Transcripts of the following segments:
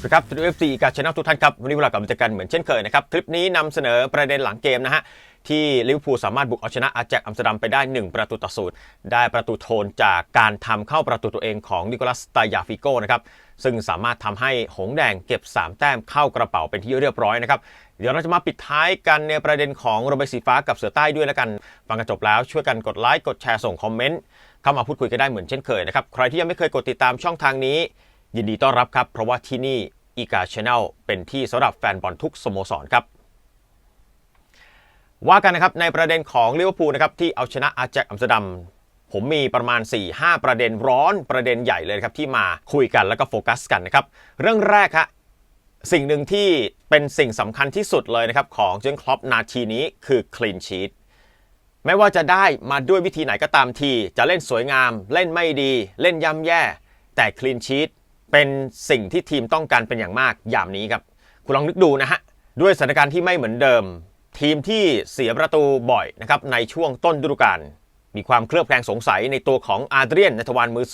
สวัสดีครับทูเอฟซีกับช anel ทุกท่านครับ วันนี้เวลากลับมาเจอกันเหมือนเช่นเคยนะครับ คลิปนี้นำเสนอประเด็นหลังเกมนะฮะ ที่ลิเวอร์พูลสามารถบุกเอาชนะอาแจกอัมสเตอร์ดัมไปได้ 1 ประตูต่อศูนย์ได้ประตูโทนจากการทำเข้าประตูตัวเองของนิโคลัสตายาฟิโก้นะครับ ซึ่งสามารถทำให้หงแดงเก็บ 3 แต้มเข้ากระเป๋าเป็นที่เรียบร้อยนะครับ เดี๋ยวเราจะมาปิดท้ายกันในประเด็นของโรเบร์ตสีฟ้ากับเสือใต้ด้วยแล้วกันฟังกันจบแล้วช่วยกันกดไลค์กดแชร์ส่งคอมเมนต์เข้ามาพูดคุยกันได้เหมือนเช่นเคยนะครับใครที่ยังไม่เคยกดติดตามช่องทางนี้ ยินดีต้อนรับครับ เพราะว่าที่นี่อีกาช n แนลเป็นที่สำหรับแฟนบอลทุกสโมสรครับ ว่ากันนะครับในประเด็นของลิเวอร์พูลนะครับที่เอาชนะอาแจกอัมสเตอร์ดัมผมมีประมาณ 4-5 ประเด็นร้อนประเด็นใหญ่เลยครับที่มาคุยกันแล้วก็โฟกัสกันนะครับเรื่องแรกฮะสิ่งหนึ่งที่เป็นสิ่งสำคัญที่สุดเลยนะครับของเจนคลอปนาทีนี้คือคลีนชีตไม่ว่าจะได้มาด้วยวิธีไหนก็ตามที จะเล่นสวยงาม เล่นไม่ดี เล่นย่ำแย่ แต่คลีนชีต เป็นสิ่งที่ทีมต้องการเป็นอย่างมากยามนี้ครับ คุณลองนึกดูนะฮะ ด้วยสถานการณ์ที่ไม่เหมือนเดิม ทีมที่เสียประตูบ่อยนะครับในช่วงต้นฤดูกาลมีความเคลือบแคลงสงสัยในตัวของอาเดรียนนทวารมือ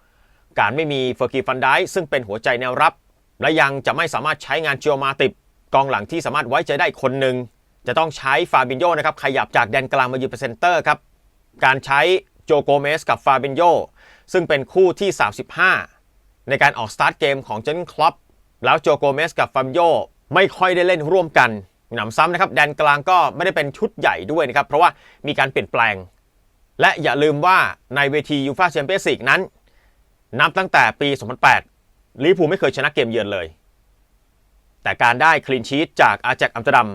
2 การไม่มีเฟอร์กีฟันไดซึ่งเป็นหัวใจแนวรับ และยังจะไม่สามารถใช้งานจิโอมาติบกองหลังที่สามารถไว้ใจได้คนหนึ่งจะต้องใช้ฟาบินโยนะครับขยับจากแดนกลางมายืนเป็นเซนเตอร์ครับการใช้โจโกเมสกับฟาบินโยซึ่งเป็นคู่ที่ 35 ในการออกสตาร์ทเกมของเจนคลอปแล้วโจโกเมสกับฟาบินโยไม่ค่อยได้เล่นร่วมกันหนำซ้ำนะครับแดนกลางก็ไม่ได้เป็นชุดใหญ่ด้วยนะครับ เพราะว่ามีการเปลี่ยนแปลง และอย่าลืมว่าในเวทียูฟาแชมเปี้ยนส์ลีกนั้น นับตั้งแต่ปี 2008ลิเวอร์พูลไม่เคยชนะเกมเยือนเลย แต่การได้คลีนชีตจากอาแจกอัมสเตอร์ดัม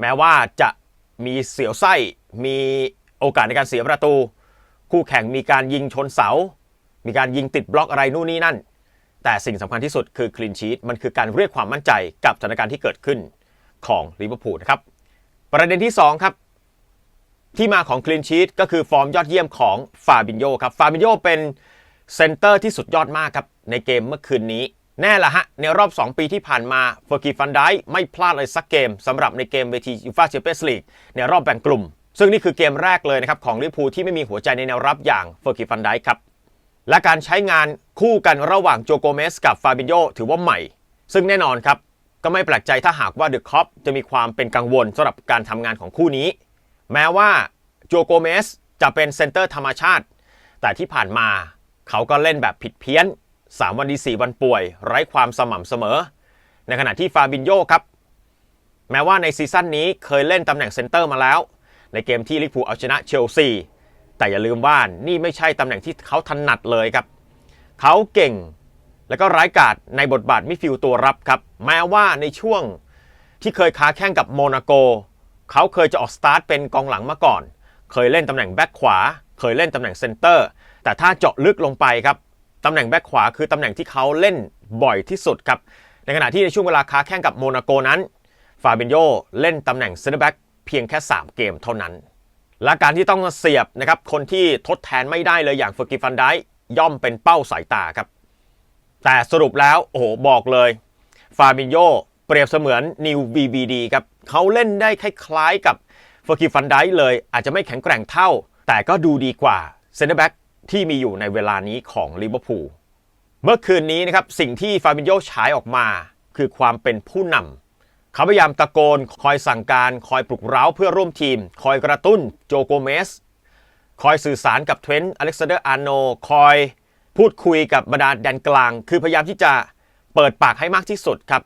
แม้ว่าจะมีเสียวไส้ มีโอกาสในการเสียประตู คู่แข่งมีการยิงชนเสา มีการยิงติดบล็อกอะไรนู่นนี่นั่น แต่สิ่งสำคัญที่สุดคือคลีนชีตมันคือการเรียกความมั่นใจกับสถานการณ์ที่เกิดขึ้นของลิเวอร์พูลนะครับ ประเด็นที่ 2 ครับ ที่มาของคลีนชีตก็คือฟอร์มยอดเยี่ยมของฟาบินโยครับฟาบินโยเป็นเซนเตอร์ที่สุดยอดมากครับ ในเกมเมื่อคืนนี้ แน่ละฮะ ในรอบ 2 ปีที่ผ่านมาเฟอร์กีฟันไดไม่พลาดเลยสักเกมสำหรับในเกมเวทียูฟาแชมเปี้ยนส์ลีกในรอบแบ่งกลุ่ม ซึ่งนี่คือเกมแรกเลยนะครับของลิเวอร์พูลที่ไม่มีหัวใจในแนวรับอย่างเฟอร์กีฟันไดครับ และการใช้งานคู่กันระหว่างโจโกเมสกับฟาบิโยถือว่าใหม่ ซึ่งแน่นอนครับ ก็ไม่แปลกใจถ้าหากว่าเดอะคอปจะมีความเป็นกังวลสำหรับการทำงานของคู่นี้ แม้ว่าโจโกเมสจะเป็นเซนเตอร์ธรรมชาติ แต่ที่ผ่านมาเขาก็เล่นแบบผิดเพี้ยน 3 วันดี 4 วันป่วย ไร้ความสม่ำเสมอ ในขณะที่ฟาบินโยครับ แม้ว่าในซีซั่นนี้เคยเล่นตำแหน่งเซนเตอร์มาแล้ว ในเกมที่ลิเวอร์พูลเอาชนะเชลซี แต่อย่าลืมว่านี่ไม่ใช่ตำแหน่งที่เขาถนัดเลยครับ เขาเก่งแล้วก็ร้ายกาจในบทบาทมิฟิลตัวรับครับ แม้ว่าในช่วงที่เคยค้าแข่งกับโมนาโก เขาเคยจะออกสตาร์ทเป็นกองหลังมาก่อน เคยเล่นตำแหน่งแบ็คขวา เคยเล่นตำแหน่งเซนเตอร์ แต่ถ้าเจาะลึกลงไปครับตำแหน่งแบ็คขวาคือตำแหน่งที่เขาเล่นบ่อยที่สุดครับ ในขณะที่ในช่วงเวลาค้าแข่งกับโมนาโกนั้น ฟาบินโยเล่นตำแหน่งเซนเตอร์แบ็คเพียงแค่ 3 เกมเท่านั้น และการที่ต้องเสียบนะครับคนที่ทดแทนไม่ได้เลยอย่างเฟอร์กิฟันไดย่อมเป็นเป้าสายตาครับ แต่สรุปแล้วโอ้โหบอกเลยฟาบินโยเปรียบเสมือนนิว VBD ครับเขาเล่นได้คล้ายๆกับเฟอร์กิฟันไดเลยอาจจะไม่แข็งแกร่งเท่า แต่ก็ดูดีกว่าเซนเตอร์แบ็กที่มีอยู่ในเวลานี้ของลิเวอร์พูลเมื่อคืนนี้นะครับสิ่งที่ฟาบินโยฉายออกมา คือความเป็นผู้นำ เขาพยายามตะโกน คอยสั่งการ คอยปลุกเร้าเพื่อร่วมทีม คอยกระตุ้นโจโกเมส คอยสื่อสารกับเทรนต์อเล็กซานเดอร์อาร์โน คอยพูดคุยกับบรรดาแดนกลาง คือพยายามที่จะเปิดปากให้มากที่สุดครับ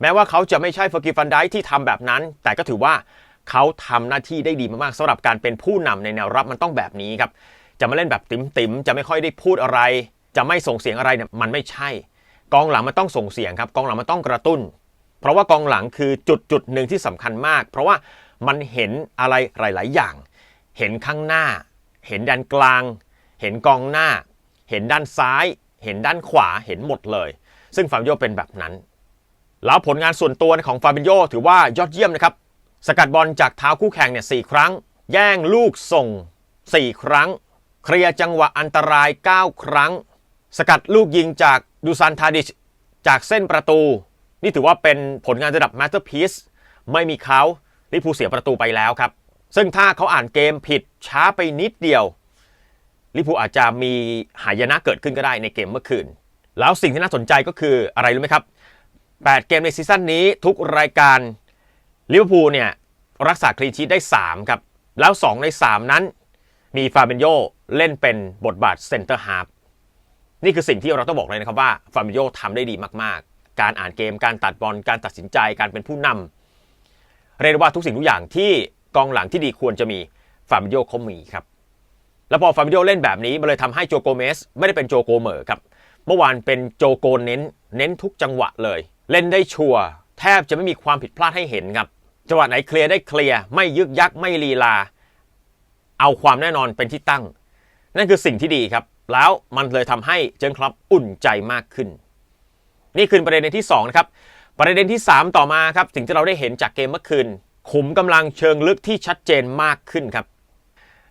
แม้ว่าเขาจะไม่ใช่เฟอร์กิฟันไดที่ทำแบบนั้น แต่ก็ถือว่าเขาทำหน้าที่ได้ดีมากๆสำหรับการเป็นผู้นำในแนวรับมันต้องแบบนี้ครับ จะมาเล่นแบบติ๋มๆ จะไม่ค่อยได้พูดอะไร จะไม่ส่งเสียงอะไรเนี่ยมันไม่ใช่ กองหลังมันต้องส่งเสียงครับ กองหลังมันต้องกระตุ้น เพราะว่ากองหลังคือจุดจุดหนึ่งที่สำคัญมาก เพราะว่ามันเห็นอะไรหลาย ๆ อย่าง เห็นข้างหน้า เห็นด้านกลาง เห็นกองหน้า เห็นด้านซ้าย เห็นด้านขวาเห็นหมดเลย ซึ่งฟาบิโยเป็นแบบนั้น แล้วผลงานส่วนตัวของฟาบิโยถือว่ายอดเยี่ยมนะครับ สกัดบอลจากเท้าคู่แข่งเนี่ยสครั้ง แย่งลูกส่ง 4 ครั้ง เคลียร์จังหวะอันตราย 9 ครั้ง สกัดลูกยิงจากดูซันทาดิชจากเส้นประตู นี่ถือว่าเป็นผลงานระดับมาสเตอร์พีซไม่มีเขาลิพูเสียประตูไปแล้วครับ ซึ่งถ้าเขาอ่านเกมผิดช้าไปนิดเดียวลิพูอาจจะมีหายนะเกิดขึ้นก็ได้ในเกมเมื่อคืน แล้วสิ่งที่น่าสนใจก็คืออะไรรู้ไหมครับ 8 เกมในซีซั่นนี้ทุกรายการลิเวอร์พูลเนี่ยรักษาคลีชีตได้ 3 ครับ แล้ว 2 ใน 3 นั้น มีฟาเบนโยเล่นเป็นบทบาทเซนเตอร์ฮาร์ฟนี่คือสิ่งที่เราต้องบอกเลยนะครับว่าฟาเบนโยทำได้ดีมากๆ การอ่านเกม การตัดบอล การตัดสินใจ การเป็นผู้นำเรียกว่าทุกสิ่งทุกอย่างที่กองหลังที่ดีควรจะมีฟาบนโยเขามีครับ แล้วพอฟาบิโอเล่นแบบนี้มันเลยทำให้โจโกเมสไม่ได้เป็นโจโกเมอร์ครับ เมื่อวานเป็นโจโกเน้น เน้นทุกจังหวะเลย เล่นได้ชัวร์แทบจะไม่มีความผิดพลาดให้เห็นครับ จังหวะไหนเคลียร์ได้เคลียร์ ไม่ยึกยักไม่ลีลา เอาความแน่นอนเป็นที่ตั้ง นั่นคือสิ่งที่ดีครับ แล้วมันเลยทำให้เจนคลับอุ่นใจมากขึ้น นี่คือประเด็นที่2นะครับประเด็นที่ 3 ต่อมาครับสิ่งที่เราได้เห็นจากเกมเมื่อคืน ขุมกำลังเชิงลึกที่ชัดเจนมากขึ้นครับ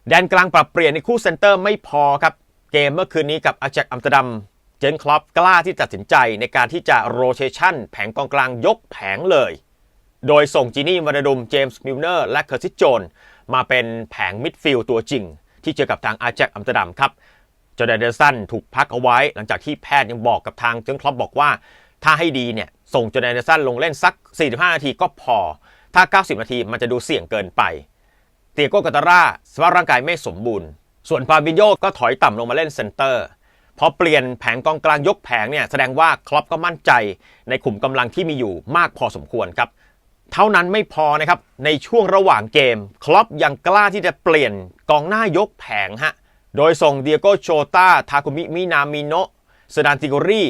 แดนกลางปรับเปลี่ยนในคู่เซนเตอร์ไม่พอครับเกมเมื่อคืนนี้กับอาแจกอัมสเตอร์ดัมเจนคลอปกล้าที่ตัดสินใจในการที่จะโรเ t ชั่นแผงกองกลางยกแผงเลย โดยส่งจีนี่วานาดุมเจมส์มิลเนอร์และเคอร์ซิสโจนมาเป็นแผงมิดฟิลด์ตัวจริง ที่เจอกับทางอาแจกอัมสเตอร์ดัมครับ จอแดนเดอร์สันถูกพักเอาไว้ หลังจากที่แพทย์ยังบอกกับทางเจนคลอปบอกว่า ถ้าให้ดีเนี่ย ส่งจอแดนเดอร์สันลงเล่นสัก 45 นาทีก็พอ ถ้า 90 นาทีมันจะดูเสี่ยงเกินไป เตียโกกาตาร่าสภาพร่างกายไม่สมบูรณ์ ส่วนฟาบิโยก็ถอยต่ำลงมาเล่นเซนเตอร์พอเปลี่ยนแผงกองกลางยกแผงเนี่ยแสดงว่าคลอปก็มั่นใจในขุมกำลังที่มีอยู่มากพอสมควรครับเท่านั้นไม่พอนะครับในช่วงระหว่างเกมคลอปยังกล้าที่จะเปลี่ยนกองหน้ายกแผงฮะ โดยส่งเดียโกโชตาทาคุมิมินามิโนะเซดานติโกรี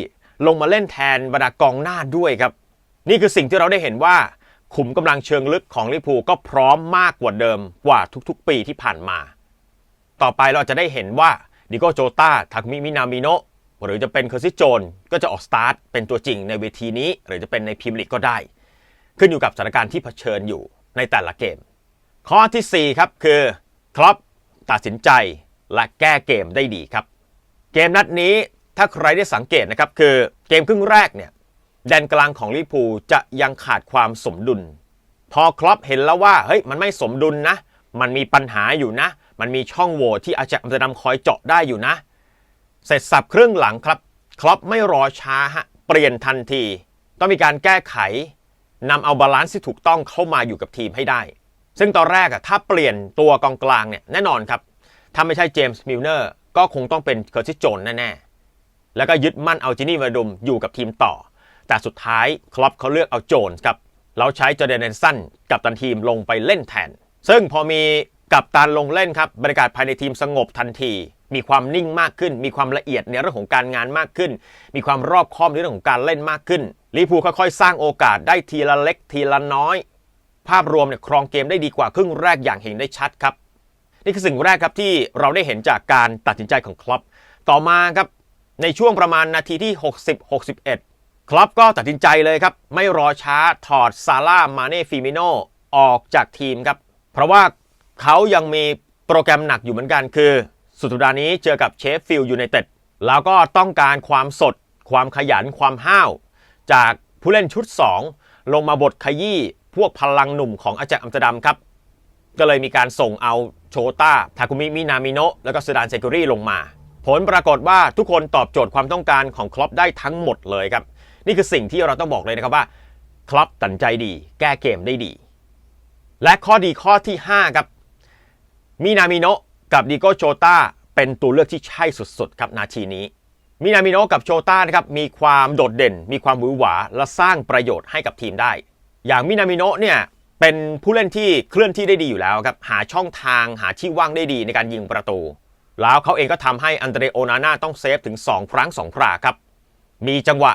ลงมาเล่นแทนบรรดากองหน้าด้วยครับ นี่คือสิ่งที่เราได้เห็นว่า ขุมกำลังเชิงลึกของลิพูก็พร้อมมากกว่าเดิมกว่าทุกๆ ปีที่ผ่านมา ต่อไปเราจะได้เห็นว่าดิโกโจตาทาคุมิมินามิโนะหรือจะเป็นเคอร์ซิโจนก็จะออกสตาร์ทเป็นตัวจริงในเวทีนี้ หรือจะเป็นในพรีเมียร์ลีกก็ได้ ขึ้นอยู่กับสถานการณ์ที่เผชิญอยู่ในแต่ละเกม ข้อทีสี่4ครับคือครอปตัดสินใจ และแก้เกมได้ดีครับ เกมนัดนี้ถ้าใครได้สังเกตนะครับ คือเกมครึ่งแรกเนี่ยแดนกลางของลิเวอร์พูจะยังขาดความสมดุล พอครอปเห็นแล้วว่าเฮ้ยมันไม่สมดุลนะ มันมีปัญหาอยู่นะ มันมีช่องโหว่ที่อาจจะอัมเตอร์ดัมคอยเจาะได้อยู่นะ เสร็จสับครึ่งหลังครับครอปไม่รอช้าฮะเปลี่ยนทันที ต้องมีการแก้ไขนำเอาบาลานซ์ที่ถูกต้องเข้ามาอยู่กับทีมให้ได้ ซึ่งตอนแรกอะถ้าเปลี่ยนตัวกองกลางเนี่ยแน่นอนครับ ถ้าไม่ใช่เจมส์มิลเนอร์ก็คงต้องเป็นเคอร์ซิสโจนแน่ๆ แล้วก็ยึดมั่นเอาจินี่วาดุมอยู่กับทีมต่อ แต่สุดท้ายคลอปเขาเลือกเอาโจนครับแล้วใช้จอร์แดนเนนสันกับตันทีมลงไปเล่นแทน ซึ่งพอมีกับตันลงเล่นครับบรรยากาศภายในทีมสงบทันที มีความนิ่งมากขึ้น มีความละเอียดในเรื่องของการงานมากขึ้น มีความรอบคอบในเรื่องของการเล่นมากขึ้นลิพูค่อยๆ สร้างโอกาสได้ทีละเล็กทีละน้อย ภาพรวมเนี่ยครองเกมได้ดีกว่าครึ่งแรกอย่างเห็นได้ชัดครับ นี่คือสิ่งแรกครับที่เราได้เห็นจากการตัดสินใจของคลอปต่อมาครับในช่วงประมาณนาทีที่ 60-61 คลอปก็ตัดสินใจเลยครับ ไม่รอช้าถอดซาร่ามาเน่ฟิมิโนออกจากทีมครับ เพราะว่าเขายังมีโปรแกรมหนักอยู่เหมือนกันคือ สุดสัปดาห์นี้เจอกับเชฟฟิลด์ยูไนเต็ดแล้วก็ต้องการความสด ความขยันความห้าว จากผู้เล่นชุด 2 ลงมาบทขยี้พวกพลังหนุ่มของอาแจกอัมสเตอร์ดัมครับ ก็เลยมีการส่งเอาโชต้าทาคุมิมินามิโนะแล้วก็ซดานเซกุรี่ลงมา ผลปรากฏว่าทุกคนตอบโจทย์ความต้องการของคลอปได้ทั้งหมดเลยครับ นี่คือสิ่งที่เราต้องบอกเลยนะครับว่าคลอปตัดใจดี แก้เกมได้ดี และข้อดีข้อที่ 5 ครับมินามิโนะกับดิโกโชต้าเป็นตัวเลือกที่ใช่สุดๆ ครับนาทีนี้มินามิโนะกับโชต้านะครับมีความโดดเด่น มีความหวือหวาและสร้างประโยชน์ให้กับทีมได้ อย่างมินามิโนะเนี่ย เป็นผู้เล่นที่เคลื่อนที่ได้ดีอยู่แล้วครับหาช่องทางหาที่ว่างได้ดีในการยิงประตู แล้วเขาเองก็ทำให้อันเดรโอนาน่าต้องเซฟถึง 2 ครั้ง 2 คราครับ มีจังหวะ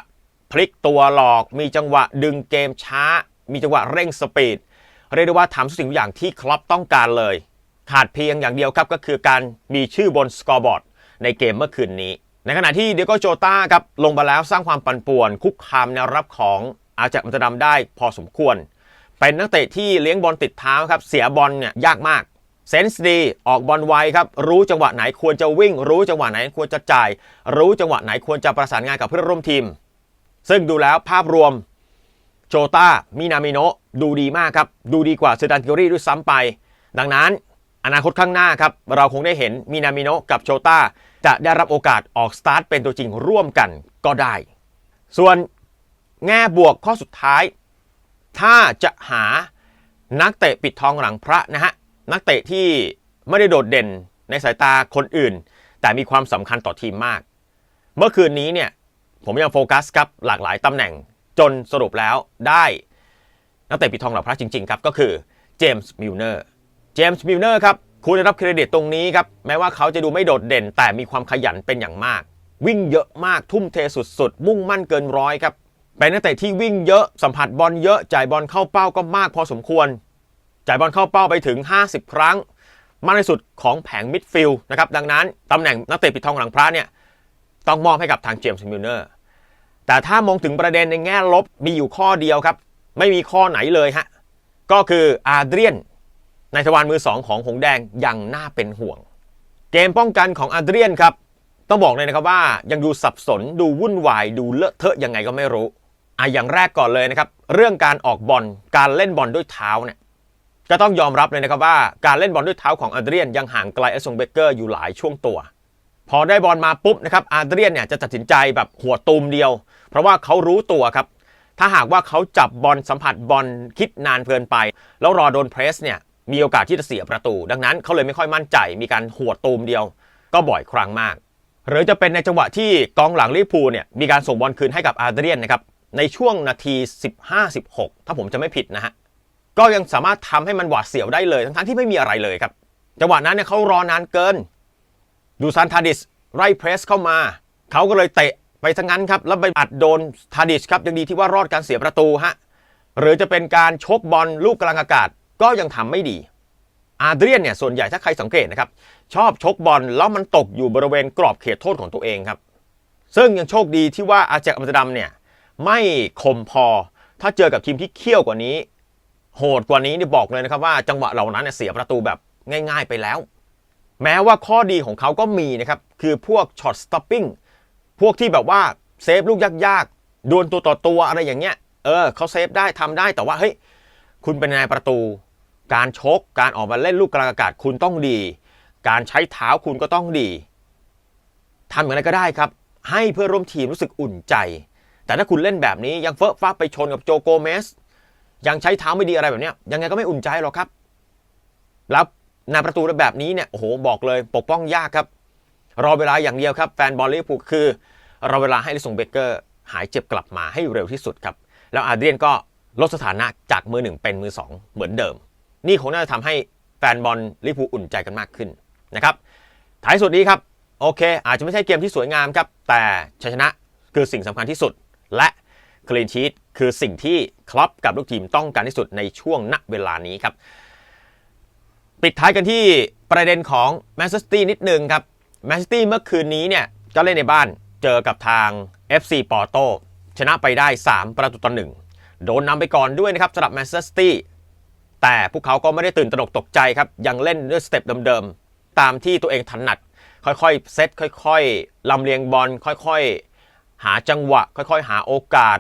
พลิกตัวหลอก มีจังหวะดึงเกมช้า มีจังหวะเร่งสปีดเรียกได้ว่าทำทุกสิ่งทุกอย่างที่คลอปต้องการเลย ขาดเพียงอย่างเดียวครับก็คือการมีชื่อบนสกอร์บอร์ดในเกมเมื่อคืนนี้ ในขณะที่เดโกโจต้าครับลงมาแล้วสร้างความปั่นป่วน คุกคามแนวรับของอาจากอัมสเตอร์ดัมได้พอสมควร เป็นนักเตะที่เลี้ยงบอลติดเท้าครับ เสียบอลเนี่ยยากมาก เซนส์ดี ออกบอลไวครับ รู้จังหวะไหนควรจะวิ่ง รู้จังหวะไหนควรจะจ่าย รู้จังหวะไหนควรจะประสานงานกับเพื่อนร่วมทีม ซึ่งดูแล้วภาพรวมโจต้ามินามิโนะดูดีมากครับ ดูดีกว่าเซดันกิรี่ด้วยซ้ำไป ดังนั้นอนาคตข้างหน้าครับ เราคงได้เห็นมินามิโนะกับโชต้าจะได้รับโอกาสออกสตาร์ทเป็นตัวจริงร่วมกันก็ได้ ส่วนแง่บวกข้อสุดท้าย ถ้าจะหานักเตะปิดทองหลังพระนะฮะนักเตะที่ไม่ได้โดดเด่นในสายตาคนอื่น แต่มีความสำคัญต่อทีมมาก เมื่อคืนนี้เนี่ยผมยังโฟกัสครับหลากหลายตำแหน่งจนสรุปแล้วได้นักเตะปิดทองหลังพระจริง ๆ ครับก็คือเจมส์มิลเนอร์เจมส์มิลเนอร์ครับคุณได้รับเครดิตตรงนี้ครับแม้ว่าเขาจะดูไม่โดดเด่น แต่มีความขยันเป็นอย่างมาก วิ่งเยอะมากทุ่มเทสุดๆ มุ่งมั่นเกินร้อยครับ เป็นนักเตะที่วิ่งเยอะสัมผัสบอลเยอะจ่ายบอลเข้าเป้าก็มากพอสมควร จ่ายบอลเข้าเป้าไปถึง 50 ครั้ง มากที่สุดของแผงมิดฟิลด์นะครับดังนั้นตำแหน่งนักเตะปิดทองหลังพระเนี่ยต้องมอบให้กับทางเจมส์มิลเนอร์แต่ถ้ามองถึงประเด็นในแง่ลบมีอยู่ข้อเดียวครับ ไม่มีข้อไหนเลยฮะก็คืออาเดรียนในทวารมือ 2 ของหงแดงยังน่าเป็นห่วง เกมป้องกันของอาเดรียนครับ ต้องบอกเลยนะครับว่ายังดูสับสนดูวุ่นวายดูเลอะเทอะยังไงก็ไม่รู้ อะอย่างแรกก่อนเลยนะครับ เรื่องการออกบอลการเล่นบอลด้วยเท้าเนี่ยก็ต้องยอมรับเลยนะครับว่าการเล่นบอลด้วยเท้าของอาเดรียนยังห่างไกลเอสซงเบเกอร์อยู่หลายช่วงตัว พอได้บอลมาปุ๊บนะครับอาเดรียนเนี่ยจะตัดสินใจแบบหัวตูมเดียว เพราะว่าเขารู้ตัวครับ ถ้าหากว่าเขาจับบอลสัมผัสบอลคิดนานเพลินไป แล้วรอโดนเพรสเนี่ยมีโอกาสที่จะเสียประตู ดังนั้นเขาเลยไม่ค่อยมั่นใจ มีการหัวตูมเดียว ก็บ่อยครั้งมาก หรือจะเป็นในจังหวะที่กองหลังลิเวอร์พูลเนี่ยมีการส่งบอลคืนให้กับอาเดรียนนะครับ ในช่วงนาที 15-16 ถ้าผมจะไม่ผิดนะฮะ ก็ยังสามารถทำให้มันหวาดเสียวได้เลย ทั้งๆที่ไม่มีอะไรเลยครับ จังหวะนั้นเนี่ยเขารอนานเกิน ดูซานทาดิสไล่เพรสเข้ามา เขาก็เลยเตะไปทั้งนั้นครับ แล้วไปอัดโดนทาดิสครับ ยังดีที่ว่ารอดการเสียประตูฮะ หรือจะเป็นการชกบอลลูกกลางอากาศ ก็ยังทำไม่ดี อาเดรียนเนี่ยส่วนใหญ่ถ้าใครสังเกตนะครับ ชอบชกบอลแล้วมันตกอยู่บริเวณกรอบเขตโทษของตัวเองครับ ซึ่งยังโชคดีที่ว่าอาแจกอัมสเตอร์ดัมเนี่ย ไม่คมพอ ถ้าเจอกับทีมที่เขี้ยวกว่านี้ โหดกว่านี้นี่บอกเลยนะครับว่าจังหวะเหล่านั้นเนี่ยเสียประตูแบบง่าย ๆ ไปแล้ว แม้ว่าข้อดีของเขาก็มีนะครับคือพวกช็อตสต็อปปิ้งพวกที่แบบว่าเซฟลูกยากๆดวลตัวต่อตัวอะไรอย่างเงี้ยเออเขาเซฟได้ทำได้แต่ว่าเฮ้ยคุณเป็นนายประตู การชกการออกมาเล่นลูกกลางอากาศคุณต้องดี การใช้เท้าคุณก็ต้องดีทำอย่างไรก็ได้ครับ ให้เพื่อร่วมทีมรู้สึกอุ่นใจ แต่ถ้าคุณเล่นแบบนี้ยังเฟอะฟ้าไปชนกับโจโกเมส ยังใช้เท้าไม่ดีอะไรแบบนี้ยังไงก็ไม่อุ่นใจหรอกครับแล้วหนาประตูแบบนี้เนี่ยโอ้โหบอกเลย ปกป้องยากครับ รอเวลาอย่างเดียวครับแฟนบอลลิเวอร์พูลคือ รอเวลาให้ลิซงเบเกอร์หายเจ็บกลับมาให้เร็วที่สุดครับ แล้วอาเดรียนก็ลดสถานะจากมือหนึ่งเป็นมือสองเหมือนเดิม นี่คงน่าจะทำให้แฟนบอลลิเวอร์พูลอุ่นใจกันมากขึ้นนะครับท้ายสุดนี้ครับโอเค อาจจะไม่ใช่เกมที่สวยงามครับแต่ชัยชนะคือสิ่งสำคัญที่สุด และคลีนชีตคือสิ่งที่คลับกับลูกทีมต้องการที่สุดในช่วงณเวลานี้ครับ ปิดท้ายกันที่ประเด็นของแมนเชสเตอร์นิดนึงครับแมนเชสเตอร์เมื่อคืนนี้เนี่ยก็เล่นในบ้านเจอกับทาง FC ปอร์โตชนะไปได้ 3 ประตูต่อหนึ่งโดนนำไปก่อนด้วยนะครับสำหรับแมนเชสเตอร์แต่พวกเขาก็ไม่ได้ตื่นตระหนกตกใจครับ ยังเล่นด้วยสเต็ปเดิมๆตามที่ตัวเองถนัด ค่อยๆเซตค่อย ๆลำเลียงบอลค่อย ๆ หาจังหวะ ค่อยๆ หาโอกาส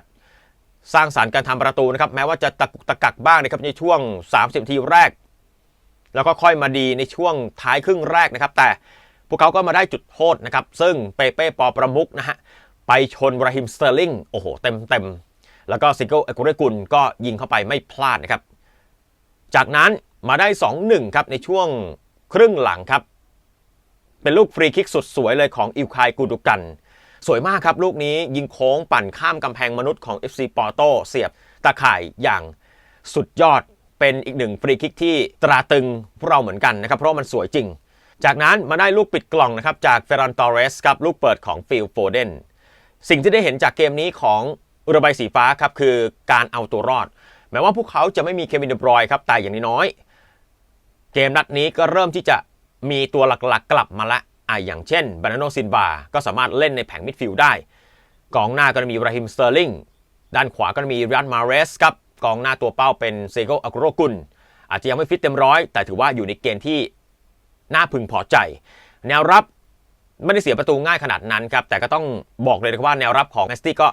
สร้างสารรค์การทำประตูนะครับ แม้ว่าจะตะกุกตะกักบ้างนะครับในช่วง 30ทีแรก แล้วก็ค่อยมาดีในช่วงท้ายครึ่งแรกนะครับ แต่พวกเขาก็มาได้จุดโทษนะครับ ซึ่งเปเป้ปอประมุกนะฮะไปชนบราฮิมสเตอร์ลิงโอ้โหเต็มเต็มแล้วก็ซิโก้เอกุเรกุลก็ยิงเข้าไปไม่พลาดนะครับ จากนั้นมาได้ 2-1 ครับในช่วงครึ่งหลังครับ เป็นลูกฟรีคิกสุดสวยเลยของอิวคายกูดุกัน สวยมากครับลูกนี้ยิงโค้งปั่นข้ามกำแพงมนุษย์ของ FC ปอร์โตเสียบตาข่ายอย่างสุดยอดเป็นอีกหนึ่งฟรีคิกที่ตราตึงพวกเราเหมือนกันนะครับ เพราะมันสวยจริง จากนั้นมาได้ลูกปิดกล่องนะครับ จากเฟรนตอเรสครับลูกเปิดของฟิลโฟเดนสิ่งที่ได้เห็นจากเกมนี้ของอุรบายสีฟ้าครับคือการเอาตัวรอด แม้ว่าพวกเขาจะไม่มีเควินเดบรอยครับแต่อย่างน้อย เกมนัดนี้ก็เริ่มที่จะมีตัวหลักๆกลับมาละ อะอย่างเช่นบานาโนซินบาก็สามารถเล่นในแผงมิดฟิลด์ได้ กองหน้าก็จะมีราฮิมสเตอร์ลิงด้านขวาก็จะมีริอันมาเรสครับกองหน้าตัวเป้าเป็นเซโกอากุโรกุลอาจจะยังไม่ฟิตเต็มร้อย แต่ถือว่าอยู่ในเกณฑ์ที่น่าพึงพอใจ แนวรับไม่ได้เสียประตูง่ายขนาดนั้นครับ แต่ก็ต้องบอกเลยนะครับว่าแนวรับของแมสตี้ก็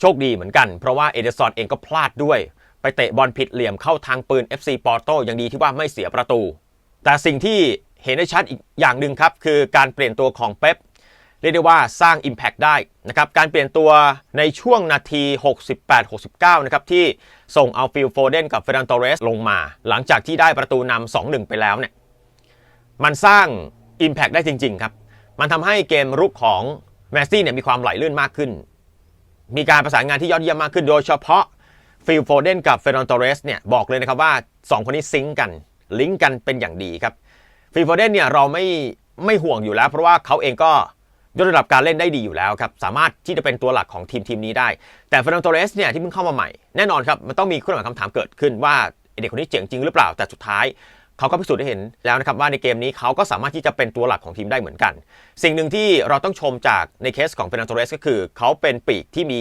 โชคดีเหมือนกัน เพราะว่าเอเดซอนเองก็พลาดด้วย ไปเตะบอลผิดเหลี่ยมเข้าทางปืน FC ปอร์โตยังดีที่ว่าไม่เสียประตู แต่สิ่งที่ เห็นได้ชัดอีกอย่างหนึ่งครับ คือการเปลี่ยนตัวของเป๊ปเรียกได้ว่าสร้าง Impact ได้นะครับการเปลี่ยนตัวในช่วงนาที 68-69 นะครับที่ส่งเอาฟิลโฟเดนกับเฟรนันโตเรสลงมา หลังจากที่ได้ประตูนำ2-1 ไปแล้วเนี่ยมันสร้าง Impact ได้จริง ๆ ครับ มันทำให้เกมรุกของแมสซี่เนี่ยมีความไหลลื่นมากขึ้น มีการประสานงานที่ยอดเยี่ยมมากขึ้น โดยเฉพาะฟิลโฟเดนกับเฟรนันโตเรสเนี่ยบอกเลยนะครับว่า 2 คนนี้ซิงก์กันลิงก์กันเป็นอย่างดีครับ ฟิลโฟเดนเนี่ยเราไม่ไม่ห่วงอยู่แล้ว เพราะว่าเขาเองก็ยกระดับการเล่นได้ดีอยู่แล้วครับ สามารถที่จะเป็นตัวหลักของทีมทีมนี้ได้ แต่เฟรนันโตเรสเนี่ยที่เพิ่งเข้ามาใหม่ แน่นอนครับ มันต้องมีเครื่องหมายคำถามเกิดขึ้นว่าเด็กคนนี้เจ๋งจริงหรือเปล่า แต่สุดท้ายเขาก็พิสูจน์ได้เห็นแล้วนะครับว่าในเกมนี้เขาก็สามารถที่จะเป็นตัวหลักของทีมได้เหมือนกัน สิ่งหนึ่งที่เราต้องชมจากในเคสของเฟรนันโตเรสก็คือ เขาเป็นปีกที่มี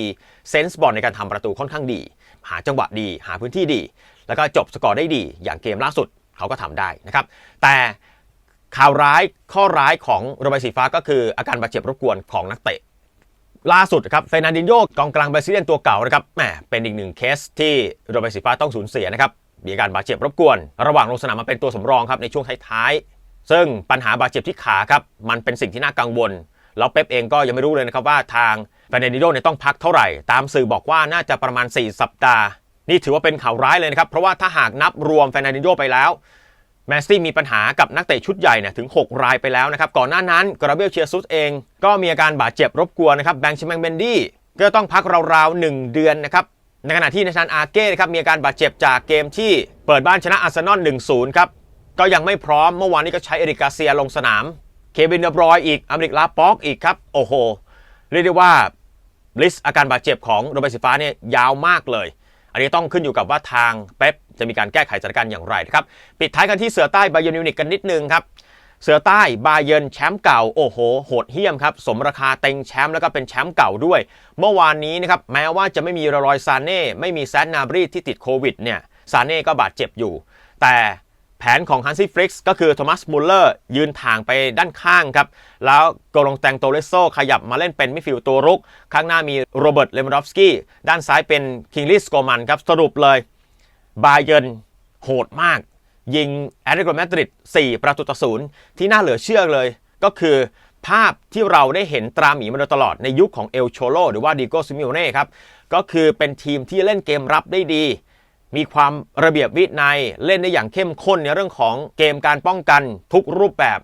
เซนส์บอลในการทำประตูค่อนข้างดี หาจังหวะดี หาพื้นที่ดี แล้วก็จบสกอร์ได้ดี อย่างเกมล่าสุดเขาก็ทำได้นะครับ แต่ ข่าวร้ายข้อร้ายของโรเบร์ตสีฟ้าก็คืออาการบาดเจ็บรบกวนของนักเตะ ล่าสุดครับเฟรนันดินโยกองกลางบราซิเลียนตัวเก่านะครับแหมเป็นอีกหนึ่งเคสที่โรเบร์ตสีฟ้าต้องสูญเสียนะครับมีอาการบาดเจ็บรบกวน ระหว่างลงสนามมาเป็นตัวสำรองครับในช่วงท้ายๆซึ่งปัญหาบาดเจ็บที่ขาครับมันเป็นสิ่งที่น่ากังวลแล้วเป๊ปเองก็ยังไม่รู้เลยนะครับว่าทางเฟรนันดินโยเนี่ยต้องพักเท่าไหร่ ตามสื่อบอกว่าน่าจะประมาณ 4 สัปดาห์ นี่ถือว่าเป็นข่าวร้ายเลยนะครับเพราะว่าถ้าหากนับรวมเฟรนันดินโยไปแล้ว แมสซี่มีปัญหากับนักเตะชุดใหญ่เนี่ยถึง 6 รายไปแล้วนะครับ ก่อนหน้านั้นกราเบลเชียซุสเอง ก็มีอาการบาดเจ็บรบกวนนะครับแบงค์ชิมังเบนดี้ก็ต้องพักราวๆ 1 เดือนนะครับในขณะที่นาธานอาเก้นะครับมีอาการบาดเจ็บจากเกมที่เปิดบ้านชนะอาร์เซนอล1-0 ครับ ก็ยังไม่พร้อมเมื่อวานนี้ก็ใช้เอริกาเซียลงสนาม เควินเดบรอยอีกอเมริกลาป็อกอีกครับโอ้โหเรียกได้ว่าลิสต์อาการบาดเจ็บของโรเบร์ตสีฟ้าเนี่ยยาวมากเลย อันนี้ต้องขึ้นอยู่กับว่าทางเป๊ปจะมีการแก้ไขสถานการณ์อย่างไรนะครับ ปิดท้ายกันที่เสือใต้บาเยร์นมิวนิกกันนิดนึงครับ เสือใต้บาเยนแชมป์เก่าโอ้โหโหดเหี้ยมครับสมราคาเต็งแชมป์แล้วก็เป็นแชมป์เก่าด้วย เมื่อวานนี้นะครับแม้ว่าจะไม่มีรอยซานเน่ไม่มีแซดนาบรีที่ติดโควิดเนี่ยซานเน่ก็บาดเจ็บอยู่ แต่ แผนของฮันซี่ฟริกซ์ก็คือโทมัสมุลเลอร์ยืนทางไปด้านข้างครับ แล้วโกลงแตงโตเลโซขยับมาเล่นเป็นมิดฟิลด์ตัวรุก ข้างหน้ามีโรเบิร์ตเลมานดอฟสกี้ด้านซ้ายเป็นคิงลิสโกมันครับ สรุปเลย บาเยนโหดมาก ยิงแอตเลติโกมาดริด4 ประตูต่อศูนย์ที่น่าเหลือเชื่อเลย ก็คือภาพที่เราได้เห็นตราหมีมาโดยตลอดในยุคของเอลโชโลหรือว่าดิโกซิมิโอเน่ครับก็คือเป็นทีมที่เล่นเกมรับได้ดี มีความระเบียบวินัยเล่นได้อย่างเข้มข้นในเรื่องของเกมการป้องกันทุกรูปแบบ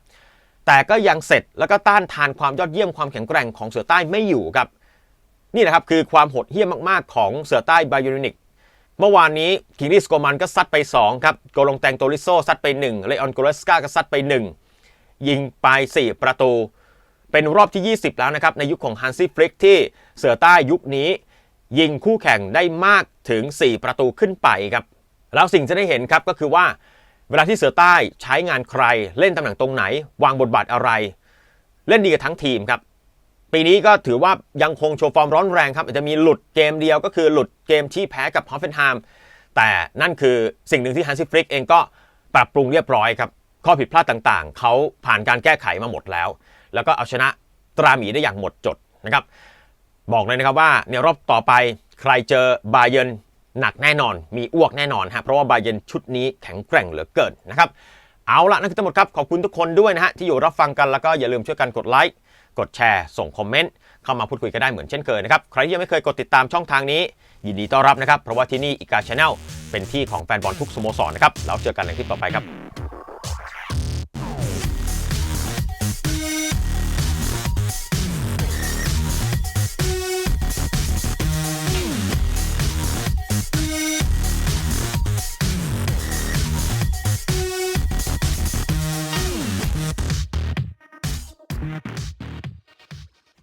แต่ก็ยังเสร็จแล้วก็ต้านทานความยอดเยี่ยมความแข็งแกร่งของเสือใต้ไม่อยู่ครับ นี่นะครับคือความโหดเหี้ยมมากๆ ของเสือใต้ไบยูนิกเมื่อวานนี้คิงลิสโกมันก็ซัดไป 2 ครับ โกลงแตงโตริโซซัดไป 1 เลออนโกลสกาก็ซัดไป 1 ยิงไป 4 ประตู เป็นรอบที่ 20 แล้วนะครับ ในยุคของฮันซี่ฟลิกที่เสือใต้ยุคนี้ ยิงคู่แข่งได้มากถึง 4 ประตูขึ้นไปครับ แล้วสิ่งที่ได้เห็นครับก็คือว่า เวลาที่เสือใต้ใช้งานใคร เล่นตำแหน่งตรงไหน วางบทบาทอะไร เล่นดีกับทั้งทีมครับปีนี้ก็ถือว่ายังคงโชว์ฟอร์มร้อนแรงครับอาจจะมีหลุดเกมเดียวก็คือหลุดเกมที่แพ้กับฮอฟเฟนไฮม์แต่นั่นคือสิ่งหนึ่งที่ฮันซี่ฟลิกเองก็ปรับปรุงเรียบร้อยครับ ข้อผิดพลาดต่างๆ เขาผ่านการแก้ไขมาหมดแล้ว แล้วก็เอาชนะตราหมีได้อย่างหมดจดนะครับ บอกเลยนะครับว่าในรอบต่อไปใครเจอบาเยนหนักแน่นอน มีอ้วกแน่นอนฮะเพราะว่าบาเยนชุดนี้แข็งแกร่งเหลือเกินนะครับเอาละนั่นคือทั้งหมดครับ ขอบคุณทุกคนด้วยนะฮะที่อยู่รับฟังกันแล้วก็อย่าลืมช่วยกันกดไลค์กดแชร์ ส่งคอมเมนต์เข้ามาพูดคุยกันได้เหมือนเช่นเคยนะครับ ใครที่ยังไม่เคยกดติดตามช่องทางนี้ ยินดีต้อนรับนะครับ เพราะว่าที่นี่อีกาชาแนลเป็นที่ของแฟนบอลทุกสโมสรนะครับแล้วเจอกันในคลิปต่อไปครับ